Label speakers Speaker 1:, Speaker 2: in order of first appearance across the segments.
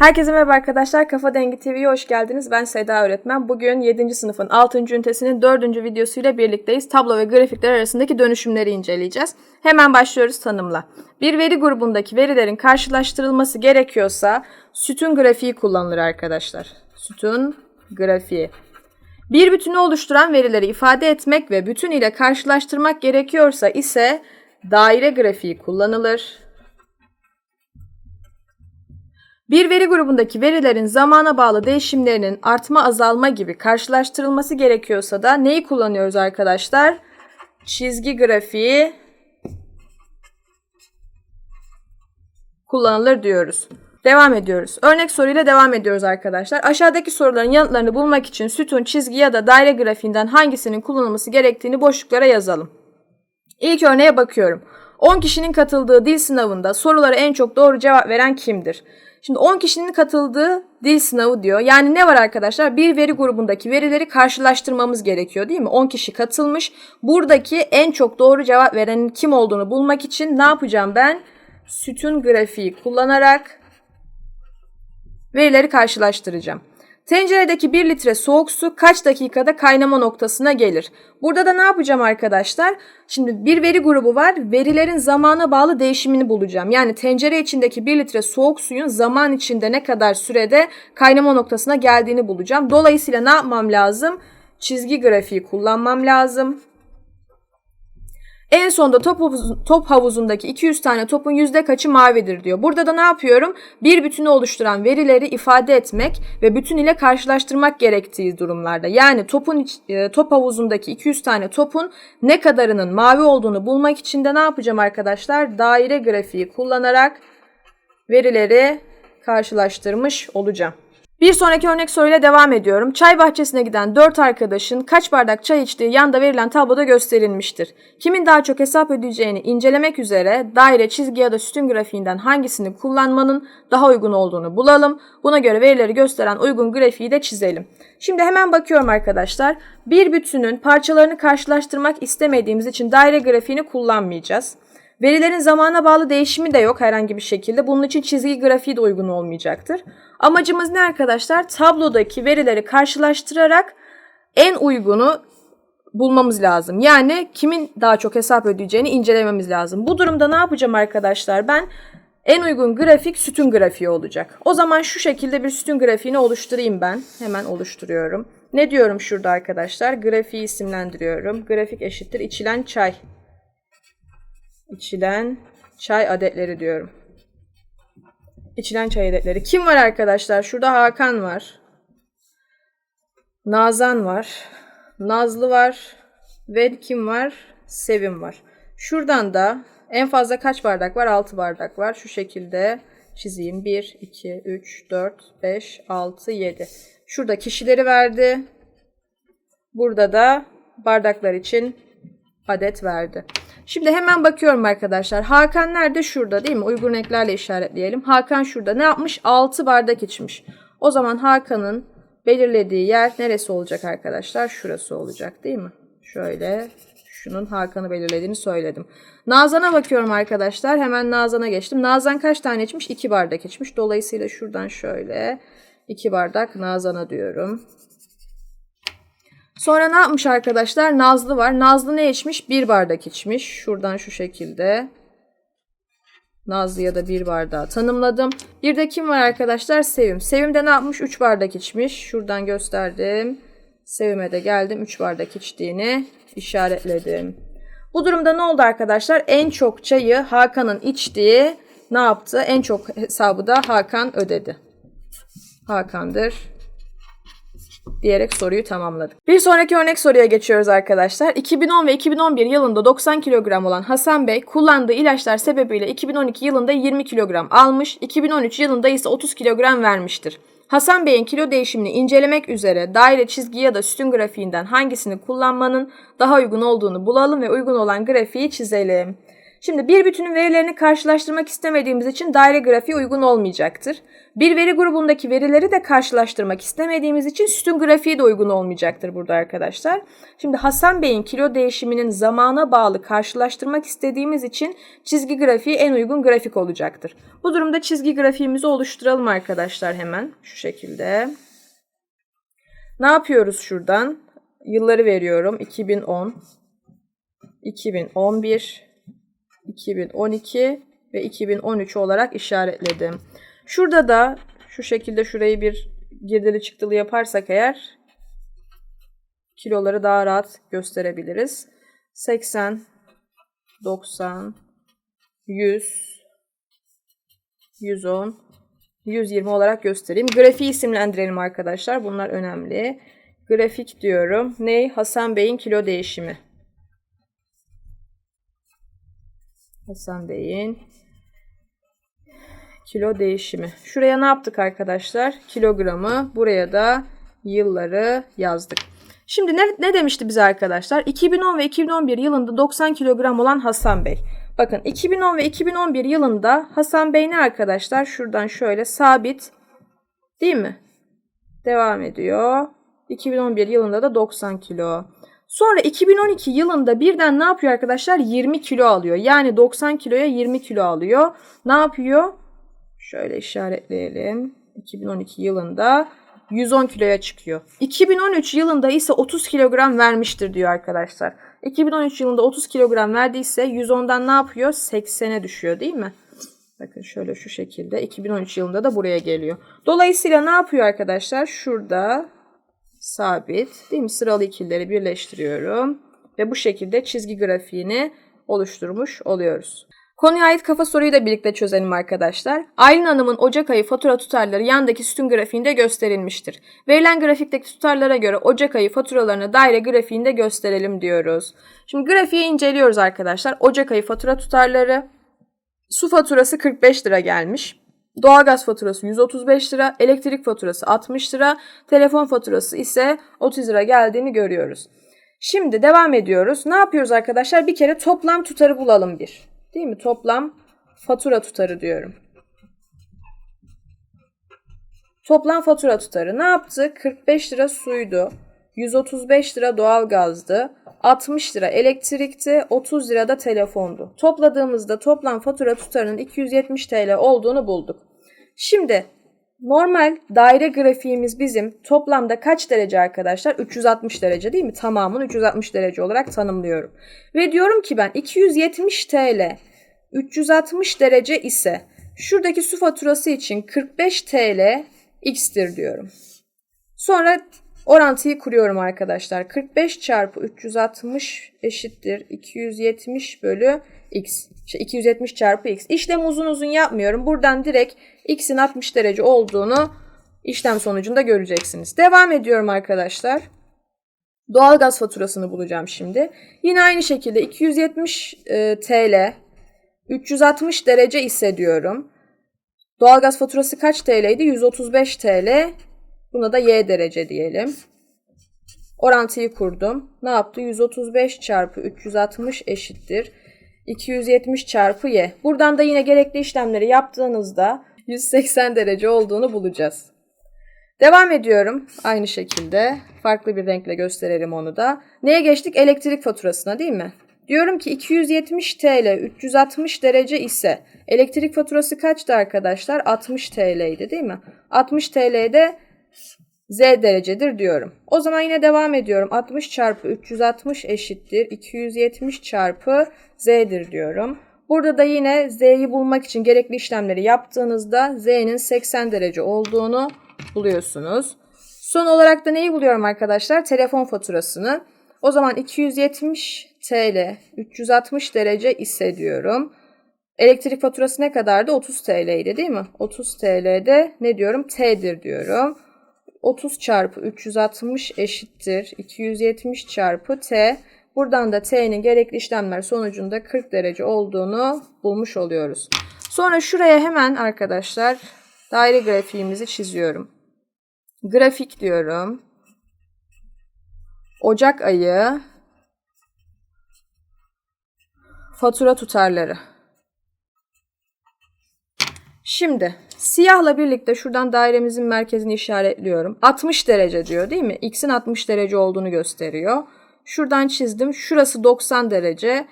Speaker 1: Herkese merhaba arkadaşlar. Kafa Dengi TV'ye hoş geldiniz. Ben Seda Öğretmen. Bugün 7. sınıfın 6. ünitesinin 4. videosuyla birlikteyiz. Tablo ve grafikler arasındaki dönüşümleri inceleyeceğiz. Hemen başlıyoruz tanımla. Bir veri grubundaki verilerin karşılaştırılması gerekiyorsa sütun grafiği kullanılır arkadaşlar. Sütun grafiği. Bir bütünü oluşturan verileri ifade etmek ve bütün ile karşılaştırmak gerekiyorsa ise daire grafiği kullanılır. Bir veri grubundaki verilerin zamana bağlı değişimlerinin artma azalma gibi karşılaştırılması gerekiyorsa da neyi kullanıyoruz arkadaşlar? Çizgi grafiği kullanılır diyoruz. Devam ediyoruz. Örnek soruyla devam ediyoruz arkadaşlar. Aşağıdaki soruların yanıtlarını bulmak için sütun, çizgi ya da daire grafiğinden hangisinin kullanılması gerektiğini boşluklara yazalım. İlk örneğe bakıyorum. 10 kişinin katıldığı dil sınavında sorulara en çok doğru cevap veren kimdir? Şimdi 10 kişinin katıldığı dil sınavı diyor. Yani ne var arkadaşlar? Bir veri grubundaki verileri karşılaştırmamız gerekiyor değil mi? 10 kişi katılmış. Buradaki en çok doğru cevap verenin kim olduğunu bulmak için ne yapacağım ben? Sütun grafiği kullanarak verileri karşılaştıracağım. Tenceredeki 1 litre soğuk su kaç dakikada kaynama noktasına gelir? Burada da ne yapacağım arkadaşlar? Şimdi bir veri grubu var. Verilerin zamana bağlı değişimini bulacağım. Yani tencere içindeki 1 litre soğuk suyun zaman içinde ne kadar sürede kaynama noktasına geldiğini bulacağım. Dolayısıyla ne yapmam lazım? Çizgi grafiği kullanmam lazım. En sonda top, havuz, top havuzundaki 200 tane topun yüzde kaçı mavidir diyor. Burada da ne yapıyorum? Bir bütünü oluşturan verileri ifade etmek ve bütün ile karşılaştırmak gerektiği durumlarda. Yani topun e, top havuzundaki 200 tane topun ne kadarının mavi olduğunu bulmak için de ne yapacağım arkadaşlar? Daire grafiği kullanarak verileri karşılaştırmış olacağım. Bir sonraki örnek soruyla devam ediyorum. Çay bahçesine giden 4 arkadaşın kaç bardak çay içtiği yanda verilen tabloda gösterilmiştir. Kimin daha çok hesap ödeyeceğini incelemek üzere daire, çizgi ya da sütun grafiğinden hangisini kullanmanın daha uygun olduğunu bulalım. Buna göre verileri gösteren uygun grafiği de çizelim. Şimdi hemen bakıyorum arkadaşlar. Bir bütünün parçalarını karşılaştırmak istemediğimiz için daire grafiğini kullanmayacağız. Verilerin zamana bağlı değişimi de yok herhangi bir şekilde. Bunun için çizgi grafiği de uygun olmayacaktır. Amacımız ne arkadaşlar? Tablodaki verileri karşılaştırarak en uygunu bulmamız lazım. Yani kimin daha çok hesap ödeyeceğini incelememiz lazım. Bu durumda ne yapacağım arkadaşlar? Ben en uygun grafik sütun grafiği olacak. O zaman şu şekilde bir sütun grafiğini oluşturayım ben. Hemen oluşturuyorum. Ne diyorum şurada arkadaşlar? Grafiği isimlendiriyorum. Grafik eşittir içilen çay. İçilen çay adetleri diyorum. İçilen çay adetleri. Kim var arkadaşlar? Şurada Hakan var. Nazan var. Nazlı var. Ve kim var? Sevim var. Şuradan da en fazla kaç bardak var? 6 bardak var. Şu şekilde çizeyim. 1, 2, 3, 4, 5, 6, 7. Şurada kişileri verdi. Burada da bardaklar için adet verdi. Şimdi hemen bakıyorum arkadaşlar. Hakan nerede? Şurada değil mi? Uygun renklerle işaretleyelim. Hakan şurada. Ne yapmış? 6 bardak içmiş. O zaman Hakan'ın belirlediği yer neresi olacak arkadaşlar? Şurası olacak değil mi? Şöyle şunun Hakan'ı belirlediğini söyledim. Nazan'a bakıyorum arkadaşlar. Hemen Nazan'a geçtim. Nazan kaç tane içmiş? 2 bardak içmiş. Dolayısıyla şuradan şöyle 2 bardak Nazan'a diyorum. Sonra ne yapmış arkadaşlar? Nazlı var. Nazlı ne içmiş? Bir bardak içmiş. Şuradan şu şekilde. Nazlı'ya da bir bardağı tanımladım. Bir de kim var arkadaşlar? Sevim. Sevim de ne yapmış? Üç bardak içmiş. Şuradan gösterdim. Sevim'e de geldim. Üç bardak içtiğini işaretledim. Bu durumda ne oldu arkadaşlar? En çok çayı Hakan'ın içtiği ne yaptı? En çok hesabı da Hakan ödedi. Hakan'dır diyerek soruyu tamamladık. Bir sonraki örnek soruya geçiyoruz arkadaşlar. 2010 ve 2011 yılında 90 kilogram olan Hasan Bey kullandığı ilaçlar sebebiyle 2012 yılında 20 kilogram almış, 2013 yılında ise 30 kilogram vermiştir. Hasan Bey'in kilo değişimini incelemek üzere daire, çizgi ya da sütun grafiğinden hangisini kullanmanın daha uygun olduğunu bulalım ve uygun olan grafiği çizelim. Şimdi bir bütünün verilerini karşılaştırmak istemediğimiz için daire grafiği uygun olmayacaktır. Bir veri grubundaki verileri de karşılaştırmak istemediğimiz için sütun grafiği de uygun olmayacaktır burada arkadaşlar. Şimdi Hasan Bey'in kilo değişiminin zamana bağlı karşılaştırmak istediğimiz için çizgi grafiği en uygun grafik olacaktır. Bu durumda çizgi grafiğimizi oluşturalım arkadaşlar hemen şu şekilde. Ne yapıyoruz şuradan? Yılları veriyorum. 2010, 2011, 2012 ve 2013 olarak işaretledim. Şurada da şu şekilde şurayı bir girdili çıktılı yaparsak eğer kiloları daha rahat gösterebiliriz. 80, 90, 100, 110, 120 olarak göstereyim. Grafiği isimlendirelim arkadaşlar. Bunlar önemli. Grafik diyorum. Ne? Hasan Bey'in kilo değişimi. Hasan Bey'in kilo değişimi. Şuraya ne yaptık arkadaşlar? Kilogramı. Buraya da yılları yazdık. Şimdi ne, ne demişti bize arkadaşlar? 2010 ve 2011 yılında 90 kilogram olan Hasan Bey. Bakın 2010 ve 2011 yılında Hasan Bey ne arkadaşlar? Şuradan şöyle sabit değil mi? Devam ediyor. 2011 yılında da 90 kilo. Sonra 2012 yılında birden ne yapıyor arkadaşlar? 20 kilo alıyor. Yani 90 kiloya 20 kilo alıyor. Ne yapıyor? Şöyle işaretleyelim. 2012 yılında 110 kiloya çıkıyor. 2013 yılında ise 30 kilogram vermiştir diyor arkadaşlar. 2013 yılında 30 kilogram verdiyse 110'dan ne yapıyor? 80'e düşüyor değil mi? Bakın şöyle şu şekilde 2013 yılında da buraya geliyor. Dolayısıyla ne yapıyor arkadaşlar? Şurada sabit değil mi? Sıralı ikilileri birleştiriyorum. Ve bu şekilde çizgi grafiğini oluşturmuş oluyoruz. Konuya ait kafa soruyu da birlikte çözelim arkadaşlar. Aylin Hanım'ın Ocak ayı fatura tutarları yandaki sütun grafiğinde gösterilmiştir. Verilen grafikteki tutarlara göre Ocak ayı faturalarını daire grafiğinde gösterelim diyoruz. Şimdi grafiği inceliyoruz arkadaşlar. Ocak ayı fatura tutarları. Su faturası 45 lira gelmiş. Doğalgaz faturası 135 lira, elektrik faturası 60 lira, telefon faturası ise 30 lira geldiğini görüyoruz. Şimdi devam ediyoruz. Ne yapıyoruz arkadaşlar? Bir kere toplam tutarı bulalım bir. Değil mi? Toplam fatura tutarı diyorum. Toplam fatura tutarı ne yaptı? 45 lira suydu. 135 lira doğalgazdı. 60 lira elektrikti. 30 lira da telefondu. Topladığımızda toplam fatura tutarının 270 TL olduğunu bulduk. Şimdi normal daire grafiğimiz bizim toplamda kaç derece arkadaşlar? 360 derece değil mi? Tamamını 360 derece olarak tanımlıyorum. Ve diyorum ki ben 270 TL 360 derece ise şuradaki su faturası için 45 TL x'tir diyorum. Sonra orantıyı kuruyorum arkadaşlar. 45 çarpı 360 eşittir 270 bölü x. İşte 270 çarpı x. İşlem uzun uzun yapmıyorum. Buradan direkt x'in 60 derece olduğunu işlem sonucunda göreceksiniz. Devam ediyorum arkadaşlar. Doğalgaz faturasını bulacağım şimdi. Yine aynı şekilde 270 e, TL 360 derece ise diyorum. Doğalgaz faturası kaç TL'ydi? 135 TL. Buna da Y derece diyelim. Orantıyı kurdum. Ne yaptı? 135 çarpı 360 eşittir. 270 çarpı Y. Buradan da yine gerekli işlemleri yaptığınızda 180 derece olduğunu bulacağız. Devam ediyorum. Aynı şekilde farklı bir renkle gösterelim onu da. Neye geçtik? Elektrik faturasına değil mi? Diyorum ki 270 TL 360 derece ise elektrik faturası kaçtı arkadaşlar? 60 TL'ydi değil mi? 60 TL'de Z derecedir diyorum. O zaman yine devam ediyorum. 60 çarpı 360 eşittir. 270 çarpı Z'dir diyorum. Burada da yine Z'yi bulmak için gerekli işlemleri yaptığınızda Z'nin 80 derece olduğunu buluyorsunuz. Son olarak da neyi buluyorum arkadaşlar? Telefon faturasını. O zaman 270 TL 360 derece ise diyorum. Elektrik faturası ne kadardı? 30 TL'ydi değil mi? 30 TL'de ne diyorum? T'dir diyorum. 30 çarpı 360 eşittir. 270 çarpı T. Buradan da T'nin gerekli işlemler sonucunda 40 derece olduğunu bulmuş oluyoruz. Sonra şuraya hemen arkadaşlar daire grafiğimizi çiziyorum. Grafik diyorum. Ocak ayı Fatura tutarları. Şimdi siyahla birlikte şuradan dairemizin merkezini işaretliyorum. 60 derece diyor değil mi? X'in 60 derece olduğunu gösteriyor. Şuradan çizdim. Şurası 90 derece.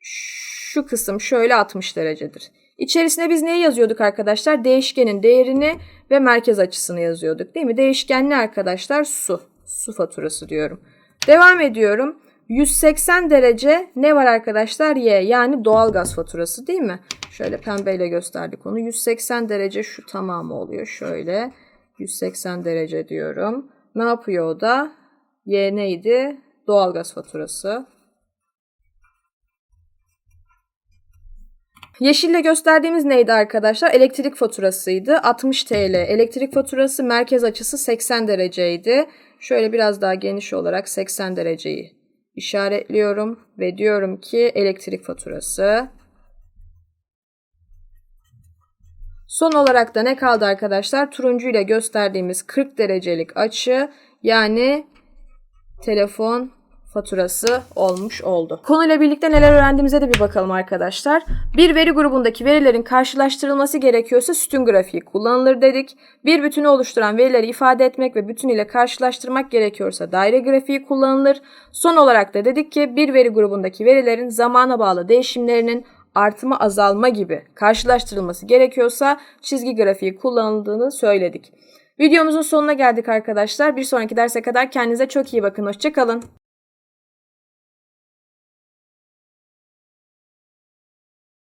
Speaker 1: Şu kısım şöyle 60 derecedir. İçerisine biz neyi yazıyorduk arkadaşlar? Değişkenin değerini ve merkez açısını yazıyorduk değil mi? Değişken ne arkadaşlar? Su. Su faturası diyorum. Devam ediyorum. 180 derece ne var arkadaşlar? Y yani doğalgaz faturası değil mi? Şöyle pembeyle gösterdik onu. 180 derece şu tamamı oluyor. Şöyle 180 derece diyorum. Ne yapıyor o da? Y neydi? Doğalgaz faturası. Yeşille gösterdiğimiz neydi arkadaşlar? Elektrik faturasıydı. 60 TL. Elektrik faturası merkez açısı 80 dereceydi. Şöyle biraz daha geniş olarak 80 dereceyi işaretliyorum ve diyorum ki elektrik faturası. Son olarak da ne kaldı arkadaşlar? Turuncu ile gösterdiğimiz 40 derecelik açı yani telefon faturası olmuş oldu. Konuyla birlikte neler öğrendiğimize de bir bakalım arkadaşlar. Bir veri grubundaki verilerin karşılaştırılması gerekiyorsa sütun grafiği kullanılır dedik. Bir bütünü oluşturan verileri ifade etmek ve bütün ile karşılaştırmak gerekiyorsa daire grafiği kullanılır. Son olarak da dedik ki bir veri grubundaki verilerin zamana bağlı değişimlerinin artma azalma gibi karşılaştırılması gerekiyorsa çizgi grafiği kullanıldığını söyledik. Videomuzun sonuna geldik arkadaşlar. Bir sonraki derse kadar kendinize çok iyi bakın. Hoşçakalın.